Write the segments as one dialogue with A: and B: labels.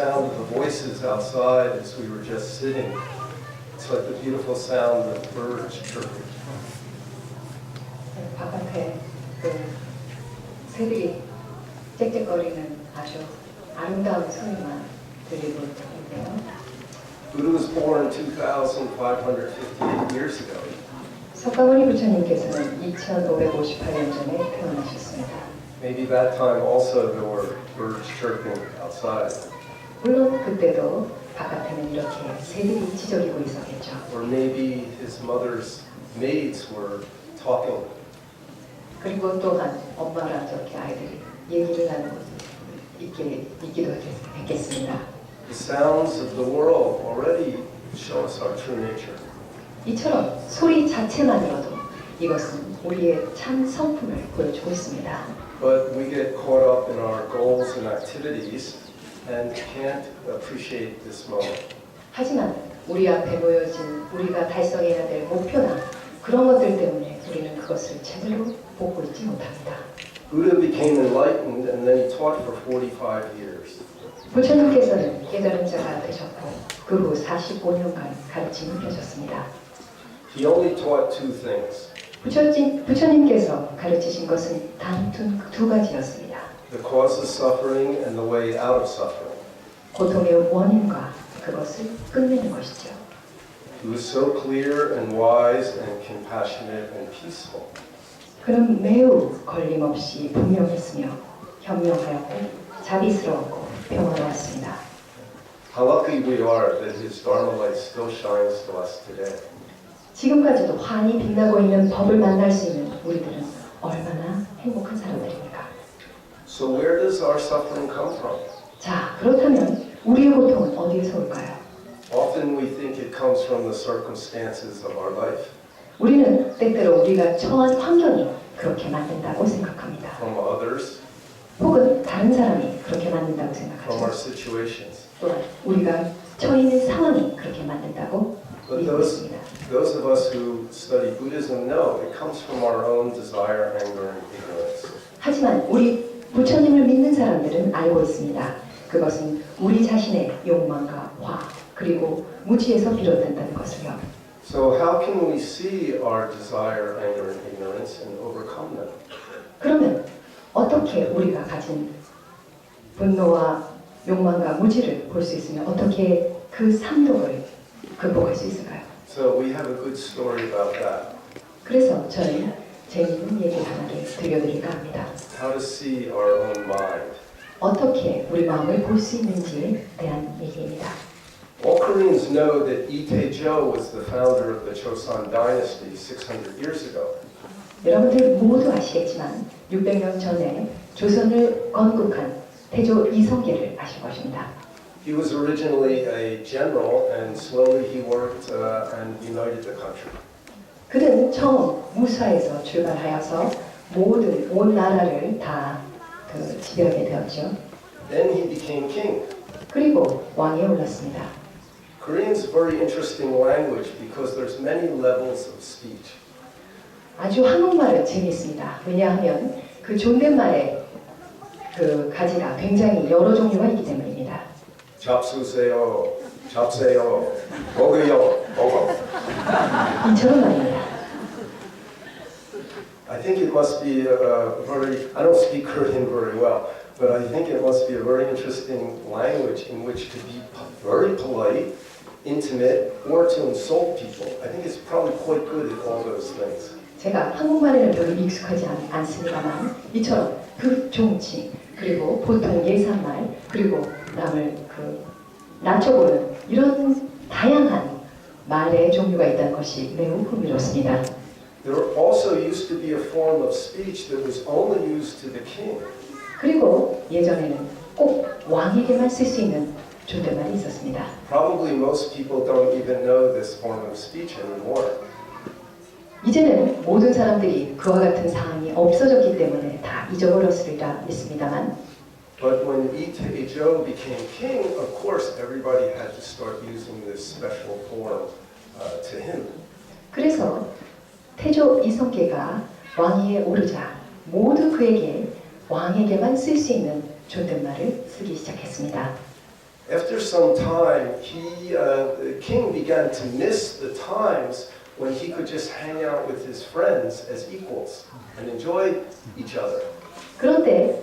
A: sound of the voices outside as we were just sitting. It's like the beautiful sound of birds chirping.
B: 바깥에 그 새들이 짹짹거리는 아주 아름다운 소리만 들리고 있네요.
A: Buddha was born 2,558 years ago.
B: 석가모니 부처님께서는 2558년 전에 태어나셨습니다.
A: Maybe that time also there were birds chirping outside.
B: 물론 그때도 바깥에는 이렇게 새들이 지저귀고 있었겠죠.
A: Or maybe his mother's maids were talking.
B: 그리고 또한 엄마랑 저렇게 아이들이 얘기를 나누고 있게, 있기도 했- 했겠습니다.
A: The sounds of the world already show us our true nature.
B: 이처럼 소리 자체만으로도 이것은 우리의 참 성품을 보여주고 있습니다.
A: But we get caught up in our goals and activities and can't appreciate this moment.
B: 하지만 우리 앞에 놓여진 우리가 달성해야 될 목표나 그런 것들 때문에 우리는 그것을 제대로 보고 있지 못합니다.
A: Buddha became enlightened and then he taught for 45 years.
B: 부처님께서는 깨달은 자가 되셨고 그 후 45년간 가르침을 펴셨습니다.
A: He only taught two things
B: 부처님, 부처님께서 가르치신 것은 단두 가지였습니다.
A: The cause of suffering and the way out of suffering.
B: 고통의 원인과 그것을 끝내는 것이죠.
A: He was so clear and wise and compassionate and peaceful.
B: 그는 매우 걸림없이 분명했으며 현명하였고 자비스러웠고 평화로웠습니다.
A: How lucky we are that his Dharma light still shines to us today.
B: 지금까지도 환히 빛나고 있는 법을 만날 수 있는 우리들은 얼마나 행복한 사람들입니까?
A: So where does our suffering come from?
B: 자, 그렇다면 우리의 고통은 어디에서 올까요?
A: Often we think it comes from the circumstances of our life,
B: 우리는 때때로 우리가 처한 환경이 그렇게 만든다고 생각합니다.
A: from others,
B: 혹은 다른 사람이 그렇게 만든다고
A: from our
B: 생각하죠.
A: situations.
B: 또한 우리가 처해 있는 상황이 그렇게 만든다고
A: But
B: 믿고
A: those,
B: 있습니다.
A: those of us who study Buddhism know it comes from our own desire, anger, and ignorance.
B: 하지만 우리 부처님을 믿는 사람들은 알고 있습니다. 그것은 우리 자신의 욕망과 화 그리고 무지에서 비롯된다는 것을요.
A: So how can we see our desire, anger, and ignorance and overcome them?
B: 그러면 어떻게 우리가 가진 분노와 욕망과 무지를 볼 수 있으며 어떻게 그 삼독을 극복할 수 있을까요?
A: So we have a good story about that.
B: 그래서 저는 재미있는 얘기 하나를 들려드릴까 합니다.
A: How to see our own mind.
B: 어떻게 우리 마음을 볼 수 있는지에 대한 얘기입니다.
A: All Koreans know that Lee Tae-jo was the founder of the Chosun dynasty 600 years ago.
B: 여러분들 모두 아시겠지만 600년 전에 조선을 건국한 태조 이성계를 아실 것입니다.
A: He was originally a general and slowly he worked uh, and united the country.
B: 그는 처음 무사에서 출발하여서 모든 온 나라를 다 그 지배하게 되었죠.
A: Then he became king.
B: 그리고 왕에 올랐습니다.
A: Korean is a very interesting language because there's many levels of speech.
B: 아주 한국말은 재미있습니다. 왜냐하면 그 존댓말의 그 가지가 굉장히 여러 종류가 있기 때문입니다.
A: 잡수세요, 잡세요, 먹어요, 먹어.
B: 이처럼 말입니다.
A: Think it must be a very, I don't speak Korean very well, but I think it must be a very interesting language in which to be very polite, intimate, or to insult people. I think it's probably quite good at all those things.
B: 제가 한국말에는 별로 익숙하지 않, 않습니다만 이처럼 극종치 그리고 보통 예산말 그리고 남을 그 낮춰보는 이런 다양한 말의 종류가 있다는 것이 매우 흥미롭습니다.
A: There also used to be a form of speech that was only used to the king.
B: 그리고 예전에는 꼭 왕에게만 쓸 수 있는 존댓말이 있었습니다.
A: Probably most people don't even know this form of speech anymore.
B: 이제는 모든 사람들이 그와 같은 상황이 없어졌기 때문에 다 잊어버렸으리라 믿습니다만
A: But when Lee Tae-jo became king, of course, everybody had to start using this special form uh, to him.
B: 태조 이성계가 왕위에 오르자 모두 그에게 왕에게만 쓸 수 있는 존댓말을 쓰기 시작했습니다.
A: After some time, he, uh, the king began to miss the times when he could just hang out with his friends as equals and enjoy each other.
B: 그런데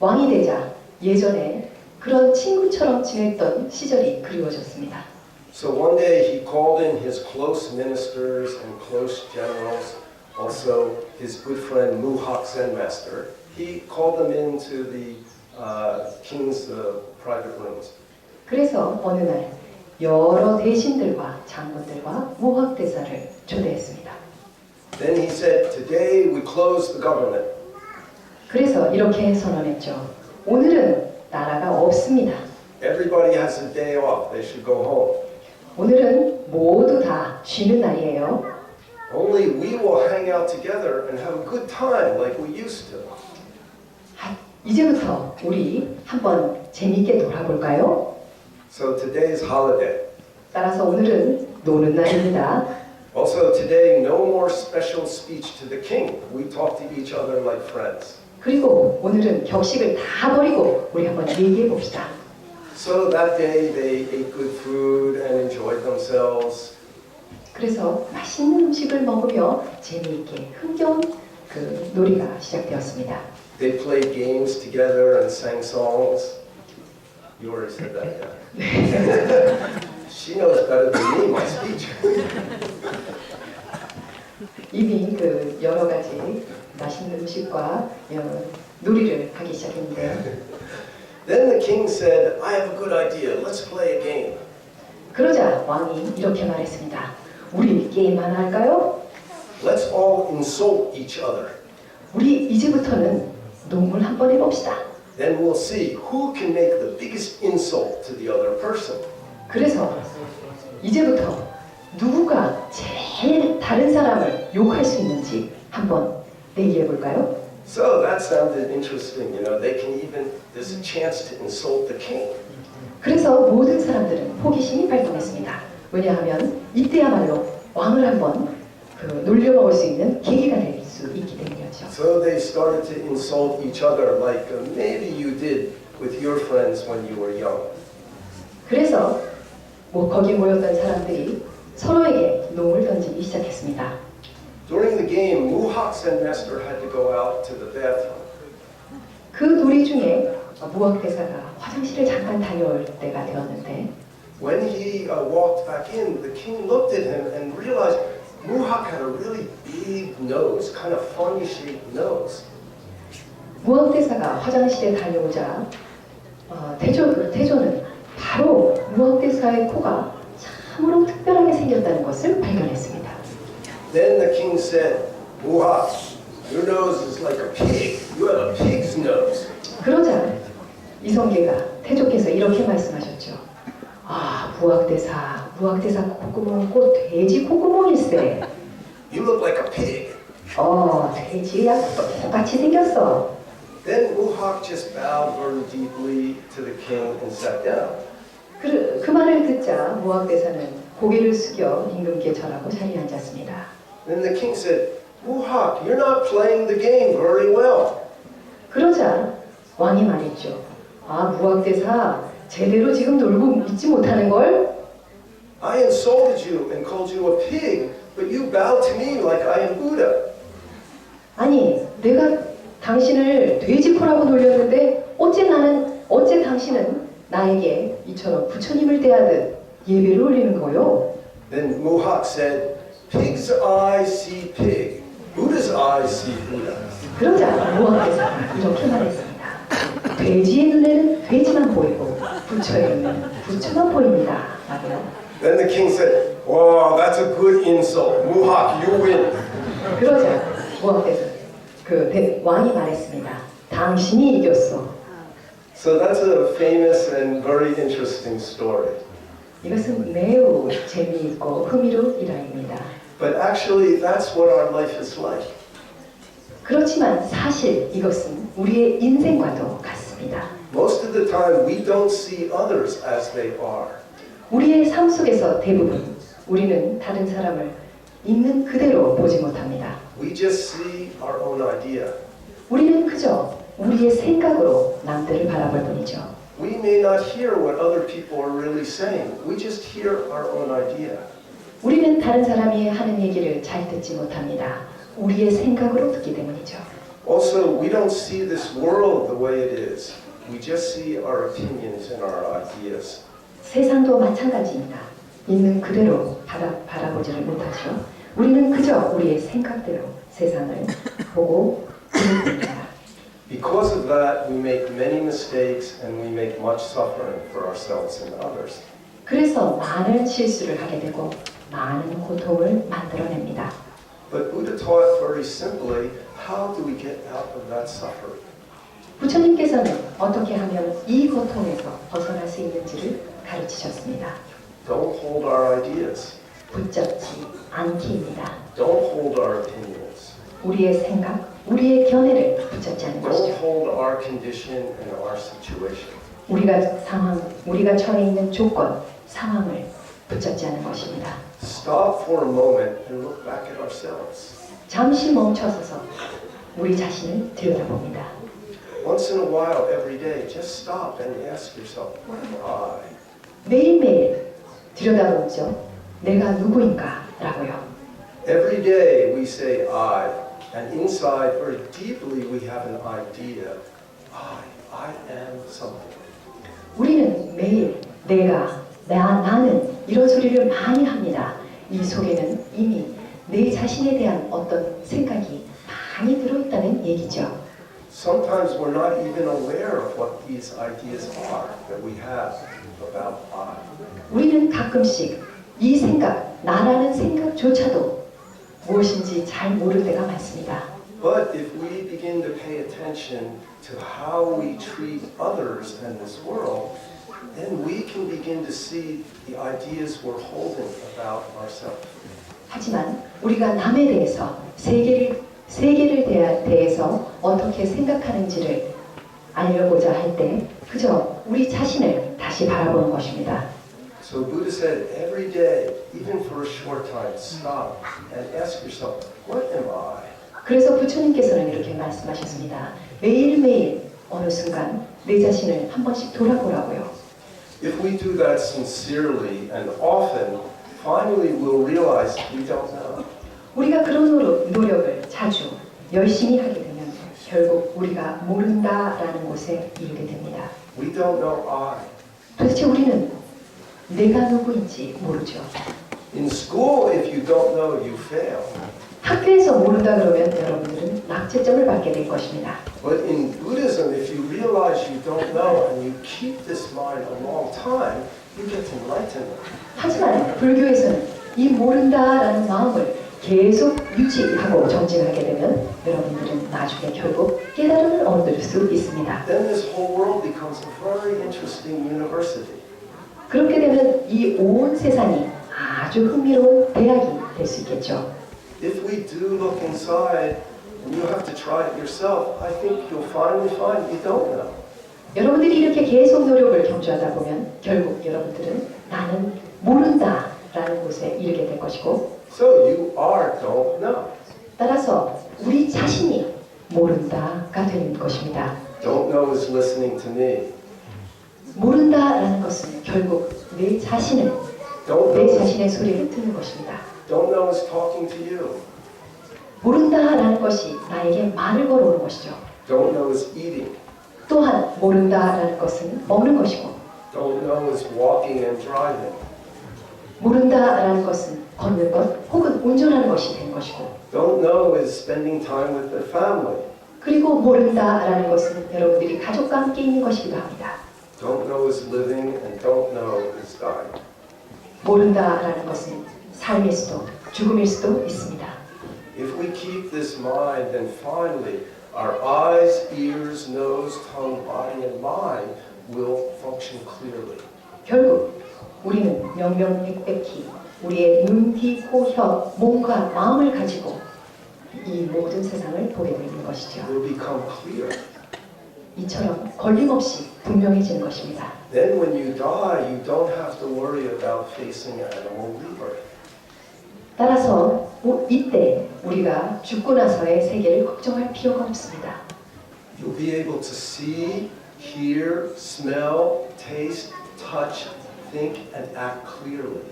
B: 왕이 되자 예전에 그런 친구처럼 지냈던 시절이 그리워졌습니다.
A: So one day he called in his close ministers and close generals, also his good friend Muhak Zenmaster. He called them into the uh, king's uh, private rooms.
B: 그래서 어느 날 여러 대신들과 장군들과 무학 대사를 초대했습니다.
A: Then he said, Today we close the government.
B: 그래서 이렇게 선언했죠. 오늘은 나라가 없습니다.
A: Everybody has a day off. They should go home.
B: 오늘은 모두 다 쉬는 날이에요.
A: Only we will hang out together and have a good time like we used to.
B: 하- 이제부터 우리 한번 재밌게 놀아볼까요?
A: So today's holiday.
B: 따라서 오늘은 노는 날입니다.
A: Also, today, no more special speech to the king. We talk to each other like friends.
B: 그리고 오늘은 격식을 다 버리고 우리 한번 얘기해 봅시다.
A: So that day, they ate good food and enjoyed themselves.
B: 그래서 맛있는 음식을 먹으며 재미있게 흥겨운 그 놀이가 시작되었습니다.
A: They played games together and sang songs. You already said that, yeah. she knows better than me, my speech.
B: 이미 그 여러 가지 맛있는 음식과 어, 놀이를 하기 시작했는데
A: Then the king said, I have a good idea. Let's play a game.
B: 그러자 왕이 이렇게 말했습니다. 우리 게임 하나 할까요?
A: Let's all insult each other.
B: 우리 이제부터는 농을 한번 해봅시다.
A: Then we'll see who can make the biggest insult to the other person.
B: 그래서 이제부터 누구가 제일 다른 사람을 욕할 수 있는지 한번 내기해 볼까요?
A: So that sounded interesting. You know, they can even, there's a chance to insult the king.
B: 그래서 모든 사람들은 호기심이 발동했습니다. 왜냐하면 이때야말로 왕을 한번 그 놀려먹을 수 있는 계기가 될 수 있기 때문이었죠.
A: So they started to insult each other like uh, maybe you did with your friends when you were young.
B: 그래서 뭐 거기 모였던 사람들이 서로에게 농을 던지기 시작했습니다.
A: During the game, Muhak Zenmaster had to go out to the bathroom.
B: 그 놀이 중에 무학 대사가 화장실을 잠깐 다녀올 때가 되었는데
A: When he uh, walked back in, the king looked at him and realized Muhak had a really big nose, kind of funny shaped nose.
B: 무학 대사가 화장실에 다녀오자 어, 태조 그 태조는 바로 무학 대사의 코가 참으로 특별하게 생겼다는 것을 발견했습니다.
A: Then the king said, Muhak, your nose is like a pig. You have a pig's nose.
B: 그러자 이성계가 태조께서 이렇게 말씀하셨죠. 아 무학대사 무학대사 콧구멍은 꼭 돼지 콧구멍일세.
A: You look like a pig.
B: 어 돼지야 똑같이 생겼어.
A: Then Muhak just bowed very deeply to the king and sat down.
B: 그, 그 말을 듣자 무학대사는 고개를 숙여 임금께 절하고 자리에 앉았습니다.
A: Then the king said, Muhak, you're not playing the game very well.
B: 그러자 왕이 말했죠. 아 무학대사 제대로 지금 놀고 있지 못하는 걸?
A: I insulted you and called you a pig, but you bowed to me like I am Buddha.
B: 아니 내가 당신을 돼지코라고 놀렸는데 어째 나는 어째 당신은 나에게 이처럼 부처님을 대하듯 예배를 올리는 거요?
A: Then Muhak said, Pig's eyes see pig, Buddha's eyes see Buddha.
B: 그러자 무학대사가 이렇게 말했습니다. 돼지의 눈에는 돼지만 보이고 부처의 눈에는 부처만 보입니다. 라고요.
A: Then the king said, Wow, that's a good insult. Muhak, you win.
B: 그러자 무학대사 그 대- 왕이 말했습니다. 당신이 이겼어.
A: So that's a famous and very interesting story.
B: 이것은 매우 재미있고 흥미로운 일화입니다.
A: But actually, that's what our life is like.
B: 그렇지만 사실 이것은 우리의 인생과도 같습니다.
A: Most of the time, we don't see others as they are.
B: 우리의 삶 속에서 대부분 우리는 다른 사람을 있는 그대로 보지 못합니다.
A: We just see our own idea.
B: 우리는 그저 우리의 생각으로 남들을 바라볼 뿐이죠.
A: We may not hear what other people are really saying. We just hear our own idea.
B: 우리는 다른 사람이 하는 얘기를 잘 듣지 못합니다. 우리의 생각으로 듣기 때문이죠.
A: Also, we don't see this world the way it is. We just see our opinions and our ideas.
B: 세상도 마찬가지입니다. 있는 그대로 바라, 바라보지를 못하죠. 우리는 그저 우리의 생각대로 세상을 보고 있는 뿐입니다.
A: Because of that, we make many mistakes and we make much suffering for ourselves and others.
B: 그래서 많은 실수를 하게 되고 많은 고통을 만들어냅니다.
A: But Buddha taught very simply how do we get out of that suffering?
B: 부처님께서는 어떻게 하면 이 고통에서 벗어날 수 있는지를 가르치셨습니다.
A: Don't hold our ideas.
B: 붙잡지 않기입니다.
A: Don't hold our opinions.
B: 우리의 생각, 우리의 견해를 붙잡지 않는
A: Don't
B: 것이죠.
A: hold our condition and our situation.
B: 우리가 상황, 우리가 처해 있는 조건, 상황을 붙잡지 않는 것입니다.
A: Stop for a moment and look back at ourselves.
B: 잠시 멈춰서서 우리 자신을 들여다봅니다.
A: Once in a while, every day, just stop and ask yourself, what am I?
B: 매일매일 들여다보죠. 내가 누구인가? 라고요.
A: Every day we say I, and inside, very deeply, we have an idea. I, I am something.
B: 우리는 매일 내가, 나, 나는 이런 소리를 많이 합니다. 이 속에는 이미 내 자신에 대한 어떤 생각이 많이 들어있다는 얘기죠.
A: Sometimes we're not even aware of what these ideas are that we have about I.
B: 우리는 가끔씩 이 생각, 나라는 생각조차도 무엇인지 잘 모를 때가 많습니다.
A: But if we begin to pay attention to how we treat others in this world, then we can begin to see the ideas we're holding about ourselves.
B: 하지만 우리가 남에 대해서 세계를 세계를 대하, 대해서 어떻게 생각하는지를 알려고자 할 때 그저 우리 자신을 다시 바라보는 것입니다.
A: So Buddha said, every day, even for a short time, stop and ask yourself, what am I?
B: 그래서 부처님께서는 이렇게 말씀하셨습니다. 매일매일 어느 순간 내 자신을 한 번씩 돌아보라고요.
A: If we do that sincerely and often, finally we'll realize we don't know.
B: 우리가 그런 노력, 노력을 자주 열심히 하게 되면 결국 우리가 모른다라는 곳에 이르게 됩니다.
A: We don't know I.
B: 도대체 우리는 내가 누구인지 모르죠.
A: In school, if you don't know, you fail.
B: 학교에서 모른다 그러면 여러분들은 낙제점을 받게 될 것입니다.
A: But in Buddhism, if you realize you don't know and you keep this mind a long time, you get enlightenment.
B: 하지만 불교에서는 이 모른다라는 마음을 계속 유지하고 정진하게 되면 여러분들은 나중에 결국 깨달음을 얻을 수 있습니다.
A: Then this whole world becomes a very interesting university.
B: 그렇게 되면 이 온 세상이 아주 흥미로운 대학이 될 수 있겠죠.
A: If we do look inside, and you have to try it yourself, I think you'll finally find you don't know.
B: 여러분들이 이렇게 계속 노력을 경주하다 보면 결국 여러분들은 나는 모른다라는 곳에 이르게 될 것이고
A: So you are don't know.
B: 따라서 우리 자신이 모른다가 되는 것입니다.
A: Don't know is listening to me.
B: 모른다라는 것은 결국 내 자신을
A: Don't
B: 내
A: know is,
B: 자신의 소리를 듣는 것입니다.
A: Don't know is talking to you.
B: 모른다라는 것이 나에게 말을 걸어오는 것이죠.
A: Don't know is eating.
B: 또한 모른다라는 것은 먹는 것이고
A: Don't know is walking and driving.
B: 모른다라는 것은 걷는 것 혹은 운전하는 것이 되는 것이고
A: Don't know is spending time with the family.
B: 그리고 모른다라는 것은 여러분들이 가족과 함께 있는 것이기도 합니다.
A: Don't know is living and don't know is dying.
B: 모른다라는 것은 삶일 수도 죽음일 수도 있습니다.
A: If we keep this mind, then finally our eyes, ears, nose, tongue, body, and mind will function clearly.
B: 결국 우리는 명명백백히 우리의 눈, 귀, 코, 혀, 몸과 마음을 가지고 이 모든 세상을 보게 되는 것이죠.
A: Will become clear.
B: 이처럼 걸림없이 분명해지는 것입니다.
A: Then when you die, you don't have to worry about facing animal rebirth.
B: 따라서 우- 이때 우리가 죽고 나서의 세계를 걱정할 필요가 없습니다.
A: You'll be able to see hear, smell, taste, touch, think, and act clearly.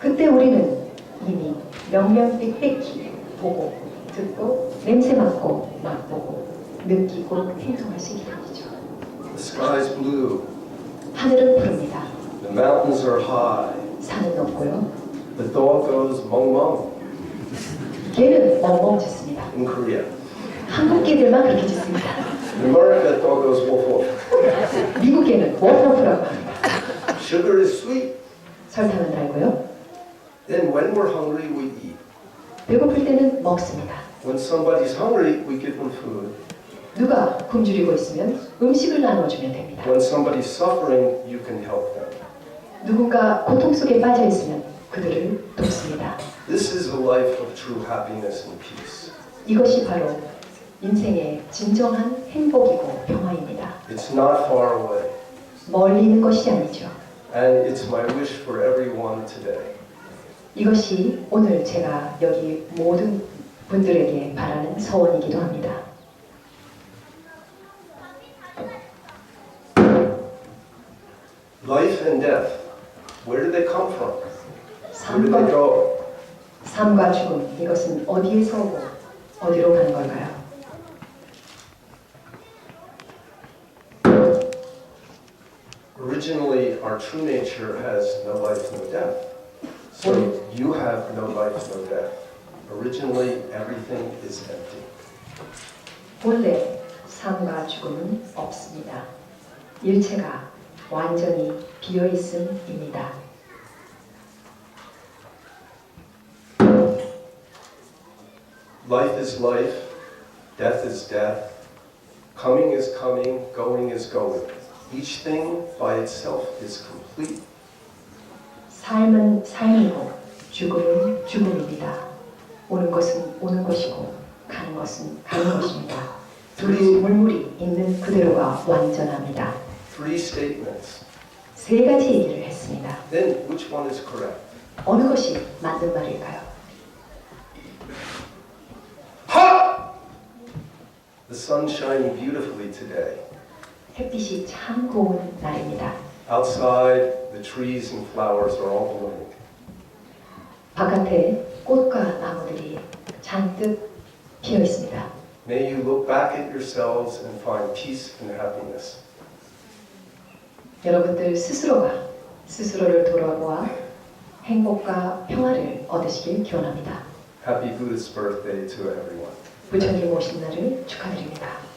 B: 그때 우리는 이미 명명빽빽히 보고 듣고 냄새 맡고 맛보고 느끼고 행동할 수 있게 되죠.
A: The sky is blue,
B: 하늘은 푸릅니다.
A: the mountains are high,
B: 산은 높고요.
A: The dog goes mong mong
B: 개는 멍멍 짖습니다.
A: in Korea.
B: 한국 개들만 그렇게 짖습니다.
A: In America, the dog goes woof woof.
B: 미국 개는 워프워프라고 합니다.
A: Sugar is sweet.
B: 설탕은 달고요.
A: Then when we're hungry, we eat.
B: 배고플 때는 먹습니다.
A: When somebody's hungry, we give them food.
B: 누가 굶주리고 있으면 음식을 나눠주면 됩니다.
A: When somebody's suffering, you can help them.
B: 누군가 고통 속에 빠져 있으면 그들을 돕습니다.
A: This is a life of true happiness and peace.
B: 이것이 바로 인생의 진정한 행복이고 평화입니다.
A: It's not far away.
B: 멀리 있는 것이 아니죠.
A: And it's my wish for everyone today.
B: 이것이 오늘 제가 여기 모든 분들에게 바라는 서원이기도 합니다.
A: Life and death, where did they come from? Where did they
B: 삶과,
A: go?
B: 삶과 죽음, 이것은 어디에서 오고 어디로 가는 걸까요?
A: Originally, our true nature has no life, no death. So you have no life, no death. Originally, everything is empty.
B: 본래 삶과 죽음은 없습니다. 일체가 완전히 비어 있음입니다.
A: Life is life, death is death, coming is coming, going is going. Each thing by itself is complete.
B: 삶은 삶이고 죽음은 죽음입니다. 오는 것은 오는 것이고 가는 것은 가는 것입니다. 두루 물물이 있는 그대로가 완전합니다.
A: Three statements.
B: 세 가지 얘기를 했습니다.
A: Then, which one is correct?
B: 어느 것이 맞는 말일까요?
A: The sun's shining beautifully today.
B: 햇빛이 참 고운 날입니다.
A: Outside, the trees and flowers are all blooming.
B: 바깥에 꽃과 나무들이 잔뜩 피어 있습니다.
A: May you look back at yourselves and find peace and happiness.
B: 여러분들 스스로가 스스로를 돌아보아 행복과 평화를 얻으시길 기원합니다.
A: Happy Buddhist birthday to everyone.
B: 부처님 오신 날을 축하드립니다.